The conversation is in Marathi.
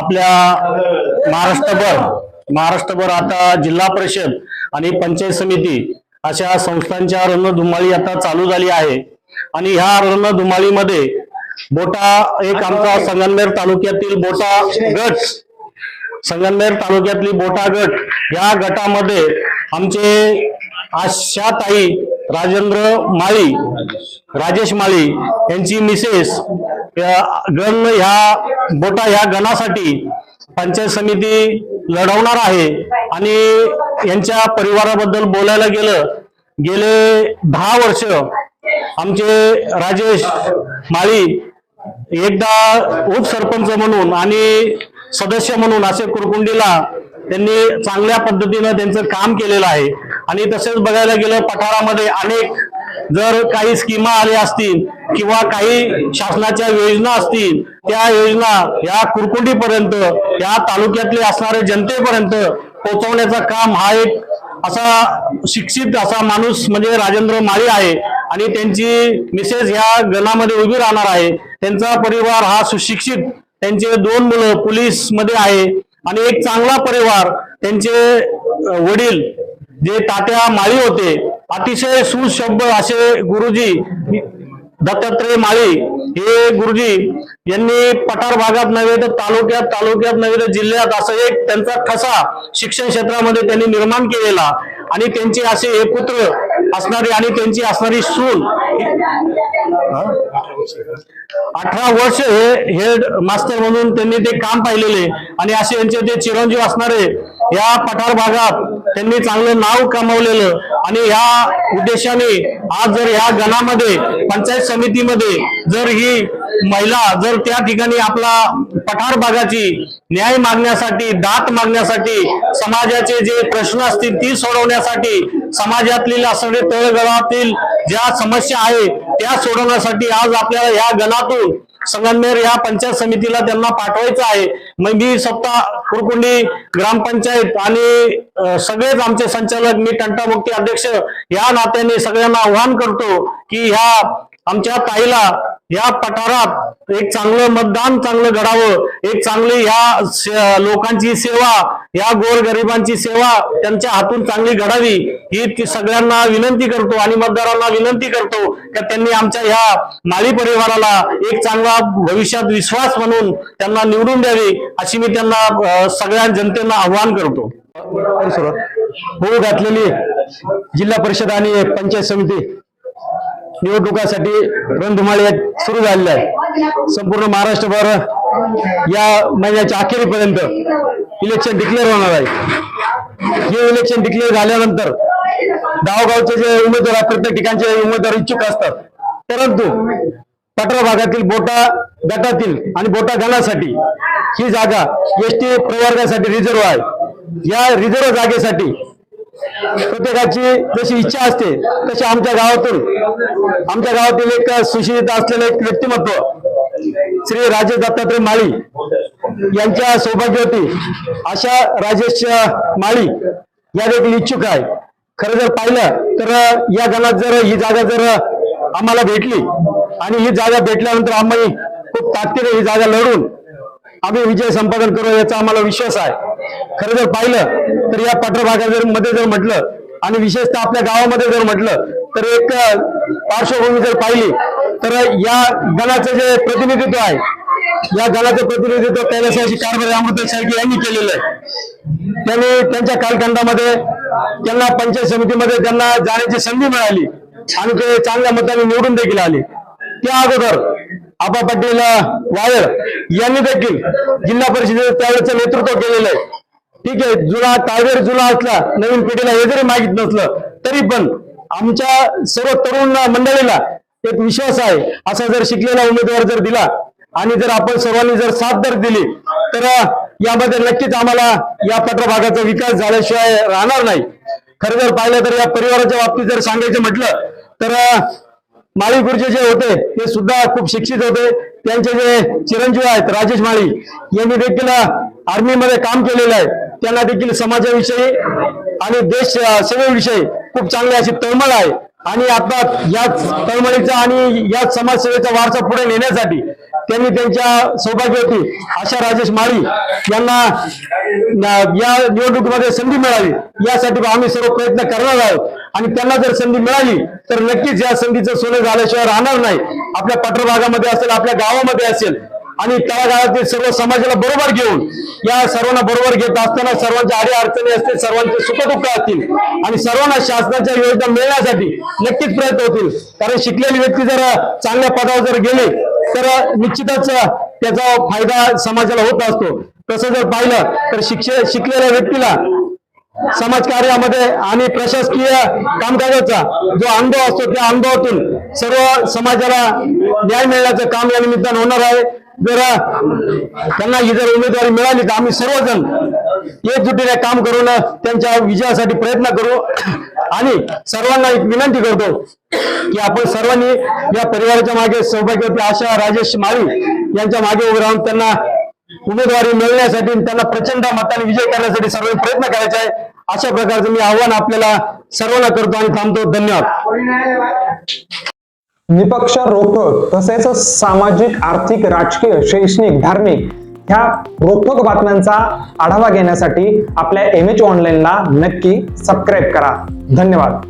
आपल्या महाराष्ट्रभर महाराष्ट्रभर आता जिल्हा परिषद आणि पंचायत समिती अशा संस्थांच्या रणधुमाळी आता चालू झाली आहे. आणि ह्या रणधुमाळीमध्ये बोटा एक आमचा संगमनेर तालुक्यातील बोटा गट संगमनेर तालुक्यातली बोटा गट या गटामध्ये आमचे आशाताई राजेंद्र माळी राजेश माळी यांची मिसेस गण ह्या बोटा ह्या गणासाठी पंचायत समिती लढवणार आहे. आणि यांच्या परिवाराबद्दल बोलायला गेलं गेले दहा वर्ष आमचे राजेश माळी एकदा उपसरपंच म्हणून आणि सदस्य म्हणून असे कुरकुंडीला त्यांनी चांगल्या पद्धतीनं त्यांचं काम केलेलं आहे. आणि तसेच बघायला गेलं पठारामध्ये अनेक जर काही स्कीमा आल्या असतील किंवा काही शासनाच्या योजना असतील त्या योजना या कुरकुंडीपर्यंत या तालुक्यातले असणारे जनतेपर्यंत पोहोचवण्याचं काम हा एक असा शिक्षित असा माणूस म्हणजे राजेंद्र माळी आहे आणि त्यांची मिसेस ह्या गणामध्ये उभी राहणार आहे. त्यांचा परिवार हा सुशिक्षित त्यांचे दोन मुलं पोलीसमध्ये आहे आणि एक चांगला परिवार त्यांचे वडील जे तात्या माळी होते अतिशय सुशब्द असे गुरुजी दत्तात्रय माळी हे गुरुजी यांनी पठार भागात नव्हे तर तालुक्यात तालुक्यात नव्हे तर जिल्ह्यात असं एक त्यांचा ठसा शिक्षण क्षेत्रामध्ये त्यांनी निर्माण केलेला. आणि त्यांचे असे हे पुत्र असणारी आणि त्यांची असणारी सून अठरा वर्ष हे हेड मास्टर म्हणून त्यांनी ते काम पाहिलेले. आणि असे यांचे ते चिरंजीव असणारे या पठार भागात त्यांनी चांगलं नाव कमावलेलं आणि ह्या उद्देशाने आज जर ह्या गणामध्ये पंचायत समितीमध्ये जर ही महिला जर त्या ठिकाणी आपला पठार भागाची न्याय मागण्यासाठी दात मागण्यासाठी समाजाचे जे प्रश्न असतील ती सोडवण्यासाठी समाजातील असणारे तळगळातील ज्या समस्या आहे त्या सोडवण्यासाठी आज आपल्याला या गणातून संगमनेर या पंचायत समितीला त्यांना पाठवायचं आहे. मग मी स्वतः कुरकुंडी ग्रामपंचायत आणि सगळेच आमचे संचालक मी टंटामुक्ती अध्यक्ष या नात्याने सगळ्यांना आव्हान करतो की ह्या आमच्या ताईला या पठारात एक चांगलं मतदान चांगलं घडावं एक चांगली या लोकांची सेवा या गोरगरिबांची सेवा त्यांच्या हातून चांगली घडावी ही ती सगळ्यांना विनंती करतो आणि मतदारांना विनंती करतो की त्यांनी आमच्या ह्या माळी परिवाराला एक चांगला भविष्यात विश्वास म्हणून त्यांना निवडून द्यावे अशी मी त्यांना सगळ्या जनतेला आव्हान करतो. होऊ घातलेली जिल्हा परिषद आणि पंचायत समिती. निवडणुकासाठी रणधुमाळी सुरू झालेली आहे. संपूर्ण महाराष्ट्रभर या महिन्याच्या अखेरीपर्यंत इलेक्शन डिक्लेअर होणार आहे. हे इलेक्शन डिक्लेअर झाल्यानंतर गावगावचे जे उमेदवार प्रत्येक ठिकाणचे उमेदवार इच्छुक असतात. परंतु पठरा भागातील बोटा गटातील आणि बोटा गणासाठी ही जागा एस टी प्रवर्गासाठी रिझर्व आहे. या रिझर्व जागेसाठी प्रत्येकाची जशी इच्छा असते तशी आमच्या गावातून. आमच्या गावातील एक सुशिक्षित असलेलं एक व्यक्तिमत्व श्री राजेश दत्तात्रय माळी यांच्या सौभाग्यवती अशा राजेश माळी या देखील इच्छुक आहे. खरं जर पाहिलं तर या गणात जर ही जागा जर आम्हाला भेटली आणि ही जागा भेटल्यानंतर आम्ही खूप ताकदीने ही जागा लढून आम्ही विजय संपादन करू याचा आम्हाला विश्वास आहे. खरं जर पाहिलं तर या पठार जर मध्ये जर म्हटलं आणि विशेषतः आपल्या गावामध्ये जर म्हटलं तर एक पार्श्वभूमी जर पाहिली तर या गणाचं जे प्रतिनिधित्व आहे या गणाचं प्रतिनिधित्व कैलासाची कारभारी अमृत सारखी यांनी केलेलं आहे. त्यांनी त्यांच्या कालखंडामध्ये त्यांना पंचायत समितीमध्ये त्यांना जाण्याची संधी मिळाली आणि ते चांगल्या मताने निवडून देखील आले. त्या अगोदर आबा पाटील वायर यांनी देखील जिल्हा परिषदेचं त्यावेळेचं नेतृत्व केलेलं आहे. ठीक आहे जुना टायगर जुना असला नवीन पिढीला हे जरी माहीत नसलं तरी पण आमच्या सर्व तरुण मंडळीला एक विश्वास आहे. असा जर शिकलेला उमेदवार जर दिला आणि जर आपण सर्वांनी जर साथ जर दिली तर यामध्ये नक्कीच आम्हाला या पत्रभागाचा विकास झाल्याशिवाय राहणार नाही. खरं जर पाहिलं तर या परिवाराच्या बाबतीत जर सांगायचं म्हटलं तर माळी गुरुजी जे होते ते सुद्धा खूप शिक्षित होते. त्यांचे जे चिरंजीव आहेत राजेश माळी यांनी देखील आर्मीमध्ये काम केलेलं आहे. त्यांना देखील समाजाविषयी आणि देश सेवेविषयी खूप चांगली अशी तळमळ आहे. आणि आता याच तळमळीचा आणि याच समाजसेवेचा वारसा पुढे नेण्यासाठी त्यांनी त्यांच्या सौभाग्यवती आशा राजेश माळी यांना या निवडणुकीमध्ये संधी मिळावी. यासाठी आम्ही सर्व प्रयत्न करणार आहोत. आणि त्यांना जर संधी मिळाली तर नक्कीच या संधीचं सोनं झाल्याशिवाय राहणार नाही. आपल्या पत्रभागामध्ये असेल आपल्या गावामध्ये असेल आणि तळागाळातील सर्व समाजाला बरोबर घेऊन या सर्वांना बरोबर घेत असताना सर्वांच्या आडी अडचणी असतील सर्वांचे सुखदुःख असतील आणि सर्वांना शासनाच्या योजना मिळण्यासाठी नक्कीच प्रयत्न होतील. कारण शिकलेली व्यक्ती जर चांगल्या पदावर जर गेले तर निश्चितच त्याचा फायदा समाजाला होत असतो. तसं जर पाहिलं तर शिक्षे शिकलेल्या व्यक्तीला समाजकार्यामध्ये आणि प्रशासकीय कामकाजाचा जो अनुभव असतो त्या अनुभवातून सर्व समाजाला न्याय मिळण्याचं काम या निमित्तानं होणार आहे. जर त्यांना ही जर उमेदवारी मिळाली तर आम्ही सर्वजण एकजुटीने काम करून त्यांच्या विजयासाठी प्रयत्न करू. आणि सर्वांना एक विनंती करतो की आपण सर्वांनी या परिवाराच्या मागे सौभाग्यवती आशा राजेश माळी यांच्या मागे उभे राहून त्यांना उमेदवारी मिळण्यासाठी त्यांना प्रचंड मताने विजय करण्यासाठी सर्व प्रयत्न करायचा आहे. अशा प्रकारचं मी आव्हान आपल्याला सर्वांना करतो आणि थांबतो. धन्यवाद. निपक्ष रोखोक तसेच सामाजिक आर्थिक राजकीय शैक्षणिक धार्मिक ह्या रोखोक बातम्यांचा आढावा घेण्यासाठी आपल्या एम एच ऑनलाईनला नक्की सबस्क्राईब करा. धन्यवाद.